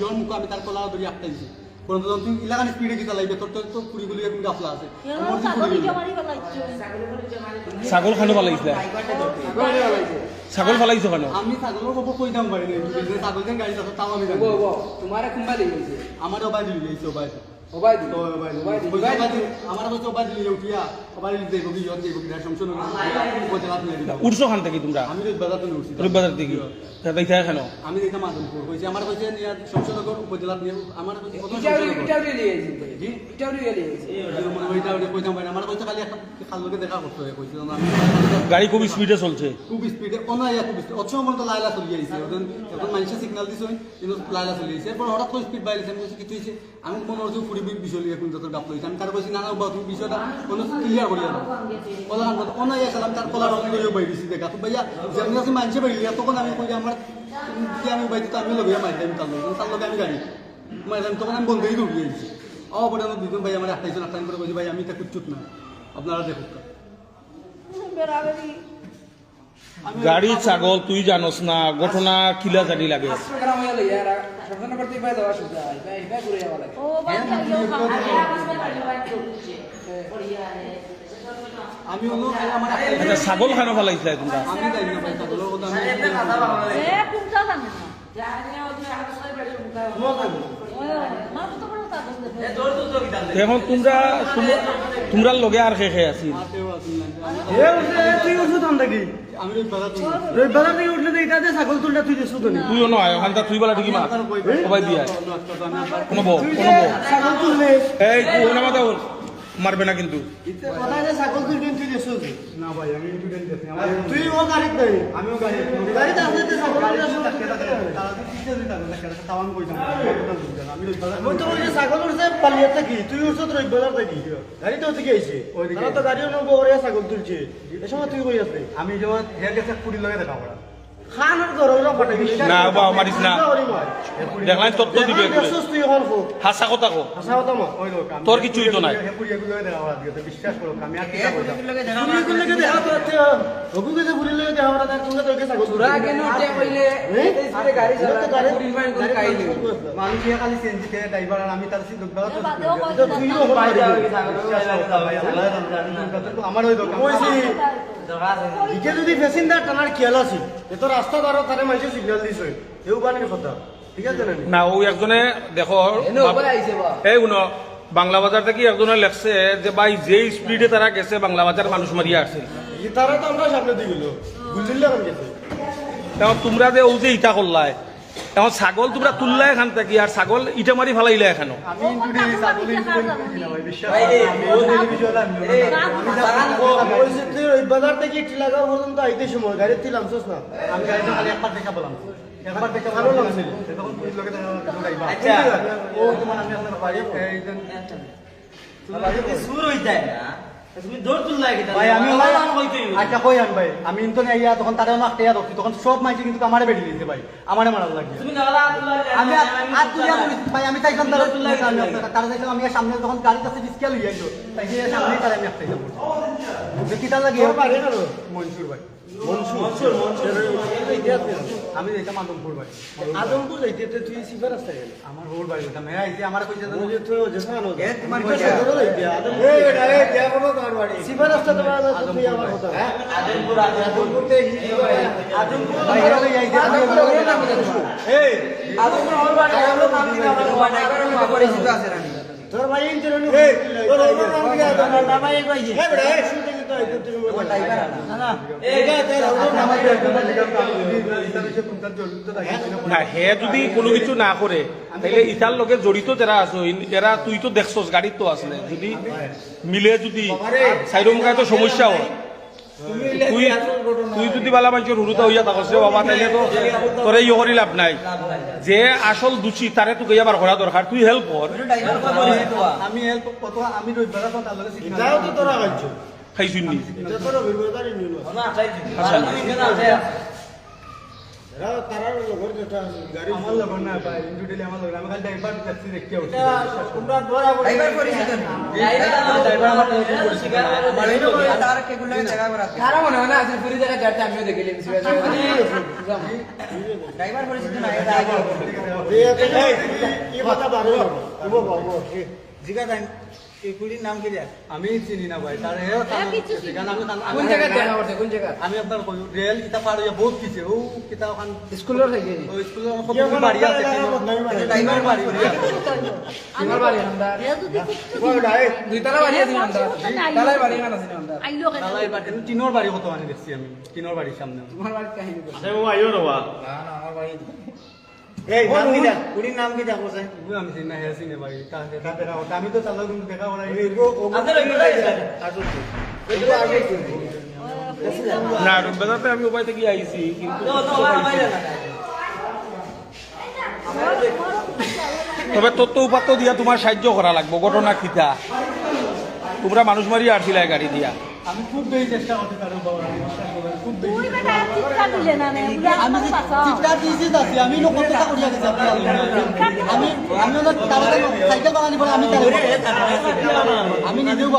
Year মুখ আমি তার কলা ধরে আটকাইছি পরন্ত যখন তুই ইলাকান স্পিডে কি চালাইবে? তোর তো কুড়িগুলি এখন গাফলা আছে। ছাগল খানো পালাইছিলা ছাগল ফালাইছো কেন আমি ছাগলের খবর কই দাম পারি না ছাগল যেন গাড়ি আছে তাও আমি জানি। ও ও তোমারে কুম্বা লেগেছে আমার অবাই দিলি গেছে ওবাই। দি ওবাই দি আমার কাছে অবাই দিলি উঠিয়া। উঠছো খান থেকে তোমরা? আমি রূপবাজার থেকে? দেখা কেন আমি দেখলাম মাধবপুর কইছে আমার কইছে নিয়া সংশোধকর উপজেলা নিয়ে আমার কইছে প্রথম ইটাও সংশোধকর। ইটাও লেগেছে জি? ইটাও লেগেছে এটা ওটা কইতাম পারি আমার কইছে খালি একটা খালকে দেখা করতে হয় কইছে আমি গাড়ি খুব স্পিডে চলছে। খুব স্পিডে খুব অত সময় তো লাইলা চলি আইছে এখন এখন মানুষে সিগন্যাল দিছে কিন্তু লাইলা চলি আইছে এরপর হঠাৎ করে স্পিড বাইরেছে আমি কইছি কি হইছে আমি মনে হচ্ছে ফুড়ি লিয়ে কোন যত গাপ লইছে আমি তার কইছি না না বাবা তুমি বিষয়টা কোনো ক্লিয়ার করি আর কলা কাম অনায়া সালাম তার কলা রং লইও বাইরেছি দেখা তো ভাইয়া, যেমন আছে আমি কই আমার কি আমি বাইতে তো আমি লগে মাইতাম তার আমি গাড়ি মাইতাম তখন আমি বন্ধই দৌড়ি আইছি। অবরে আমার দুজন ভাই আমার আটটাইজন আটটাইন করে ভাই, আমি তা কুচ্ছুত না। আপনারা আমি- গাড়ি ছাগল তুই জানোস না ঘটনা কিলা জানি লাগে। আচ্ছা, ছাগল খানো তোমরা? ছাগলের কথা আমি এখন তোমরা তোমরা- তোমরা লগে আর খে খে উঠলে তুই ওই বেলা তুমি রবিবার থেকে উঠলে তো এটা ছাগল তুলটা তুই দেছো তো তুইও নয় তুই বেলা ঠিকই মা সবাই দিয়া কোনো বউ তুই কোনো বউ। ছাগল তুললে। এই কোন মাথা মারবে না কিন্তু। আমি যেমন হেয়ার গেছে কুড়ি লগে দেখা পড়া খানোর ঘর ওরা পাঠাই দিলি না, বাবা, মারিস না। দেখলাই তোর দিবে হাসা কথা কো তোর কিছুই তো নাই। ইয়ে আমার ইকে যদি প্যাসেঞ্জার টানার খেয়াল আছে এ তো রাস্তা দ্বারা তারে মাইছে সিগন্যাল দিছে। এও বানের কথা ঠিক আছে না না ও একজনে দেখো এই শুনো বাংলা বাজার থেকে একজনে লেখছে যে ভাই যে স্পিডে তারা গেছে বাংলা বাজার মানুষ মারিয়া আসছে তারা তো আমরা সামনে দিয়ে গেল। গুলিল্লা গেছে। তোমরা যে ও যে ইটা করলাই এখন ছাগল তোমরা তুললা এখান থেকে আর ছাগল ইটা মারি ফেলাইলে এখানো। আচ্ছা। ও তোমার আমি আপনার বাড়ি সুর হইতে না আমি কই আন ভাই? আমি ইন্টনে আইয়া তখন তারে না টেয়া ধরছি তখন সব মাইছে কিন্তু আমারে বেড়ি দিয়েছে ভাই। আমারে মারার লাগে। তুমি নালা তুললা আমি আর- আর ভাই আমি চাইছিলাম তারা তারা চাইছিলাম আমি সামনে যখন গাড়ি কাছে বিস্কেল হইয়া গেল তাই সামনে তারা আমি একটা দেখি তার লাগে? বাড়ি? মনসুর ভাই। আমি যেটা মাদমপুর ভাই। আদমপুর যাইতে তুই সিফার আসতে গেল? আমার রোড বাড়ি আমার কইছে তোমার বাড়ি সিফার আসতে তোমার তুই আমার কথা আদমপুর আদমপুর তে আদমপুর এই আমার বাড়ি আমরা নাম আমার পরিচিত আছে রানি তোর ভাই এই তোর নাম তোমার নামাই কইছে এই না হে যদি কোনো কিছু না করে তাহলে ইটার লগে জড়িত যারা আছো এরা তুই তো দেখছস গাড়িত তো আসলে যদি মিলে যদি সাইডো মুখায় তো সমস্যা হয়। তুই তুই যদি বালা মানুষের হুরুতা হইয়া থাকস রে বাবা তাইলে তো তোরে ইয়ে করি লাভ নাই। যে আসল দোষী তারে তোকে আবার করা দরকার তুই হেল্প কর আমি হেল্প আমি রবিবার খাইছুন নি আচ্ছা। মনে হয় জিগা এই কুড়ির নাম কি দেয় আমি চিনি না ভাই তার হেও কারণ আমি আমি- কোন জায়গায় কোন জায়গা? আমি আপনার কই রেল কিতাব পার হইয়া বহুত কিছু। ও কিতাব ওখান স্কুলের থেকে ও স্কুলের সব বাড়ি আছে বাড়ি আমার বাড়ি আমরা বাড়ি আছে আমরা বাড়ি আছে আমরা বাড়ি বাড়ি কত মানে দেখছি আমি টিনের বাড়ির সামনে। তোমার বাড়ি কাহিনী বলো। এই নাম কি দা কুড়ির নাম কি আমি চিনি না তা দেখা আমি তো কিন্তু দেখা আপনারা না উপায় থেকে আইছি কিন্তু তো তো আমার বাইরে না তবে তথ্য উপাত্ত দিয়া তোমার সাহায্য করা লাগবো ঘটনা খিতা তোমরা মানুষ মারি আসছিলে গাড়ি দিয়া আমি খুব বেশি চেষ্টা করতে পারব বাবা আমি বিশ্বাস করবেন, খুব বেশি তুই বেটা চিৎকার দিলে না নে আমি চিৎকার লোক কথা করিয়া গেছি আপনার আমি আমি ওদের তারা সাইকেল বাগানি পরে আমি আমি নিজেও